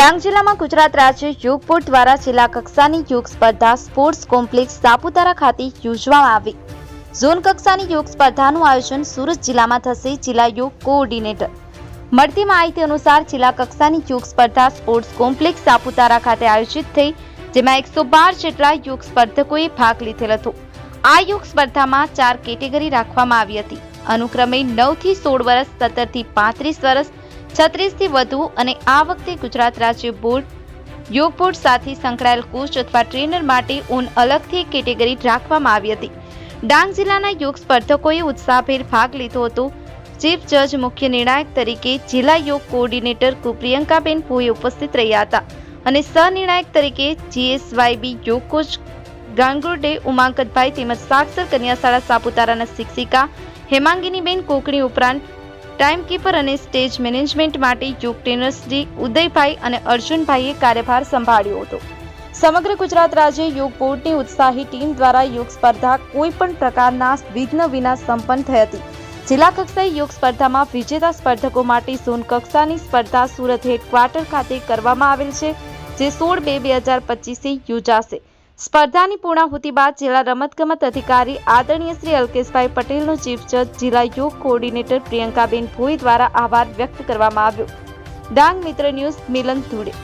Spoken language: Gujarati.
ડાંગ જિલ્લામાં ગુજરાત રાજ્ય યોગ બોર્ડ દ્વારા જિલ્લા કક્ષાની યોગ સ્પર્ધા સ્પોર્ટ્સ કોમ્પ્લેક્સ સાપુતારા ખાતે યોજવામાં આવી. ઝોન કક્ષાની યોગ સ્પર્ધાનું આયોજન સુરત જિલ્લામાં થશે, જિલ્લા યોગ કોઓર્ડિનેટર. મળતી માહિતી અનુસાર જિલ્લા કક્ષાની યોગ સ્પર્ધા સ્પોર્ટ્સ કોમ્પ્લેક્સ સાપુતારા ખાતે આયોજિત થઈ, જેમાં એકસો બાર જેટલા યોગ સ્પર્ધકોએ ભાગ લીધેલ હતો. આ યોગ સ્પર્ધામાં ચાર કેટેગરી રાખવામાં આવી હતી. અનુક્રમે નવથી સોળ વર્ષ, સત્તરથી પાંત્રીસ વર્ષ છત્રીસથી વધુ અને આ વખતે ગુજરાત રાજ્ય બોર્ડ યોગ બોર્ડ સાથે સંકળાયેલ કોચ અથવા ટ્રેનર માટે ઊન અલગથી કેટેગરી રાખવામાં આવી હતી. ડાંગ જિલ્લાના યોગ સ્પર્ધકોએ ઉત્સાહભેર ભાગ લીધો હતો. ચીફ જજ મુખ્ય નિર્ણાયક તરીકે જિલ્લા યોગ કોઓર્ડિનેટર કુપ્રિયંકાબેન ભોઈ ઉપસ્થિત રહ્યા હતા અને સહનિર્ણાયક તરીકે જીએસવાયબી યોગ કોચ ગાંગુરડે ઉમાંકતભાઈ તેમજ સાક્ષર કન્યા શાળા સાપુતારાના શિક્ષિકા હેમાંગીનીબેન કોકણી ઉપરાંત ટાઈમકીપર અને સ્ટેજ મેનેજમેન્ટ માટે યોગ ટ્રેનર શ્રી ઉદયભાઈ અને અર્જુનભાઈએ કાર્યભાર સંભાળ્યો હતો. સમગ્ર ગુજરાત રાજ્ય યોગ બોર્ડની ઉત્સાહી ટીમ દ્વારા યોગ સ્પર્ધા કોઈ પણ પ્રકારના વિઘ્ન વિના સંપન્ન થઈ હતી. જિલ્લા કક્ષાએ યોગ સ્પર્ધામાં વિજેતા સ્પર્ધકો માટે ઝોન કક્ષાની સ્પર્ધા સુરત હેડક્વાર્ટર ખાતે કરવામાં આવેલ છે, જે સોળ બે બે હજાર પચીસે યોજાશે. સ્પર્ધાની પૂર્ણાહુતિ બાદ જિલ્લા રમતગમત અધિકારી આદરણીય શ્રી અલ્કેશભાઈ પટેલનો ચીફ જજ જિલ્લા યોગ કોઓર્ડિનેટર પ્રિયંકાબેન ભોઈ દ્વારા આભાર વ્યક્ત કરવામાં આવ્યો. ડાંગ મિત્ર ન્યૂઝ મિલન ધુડે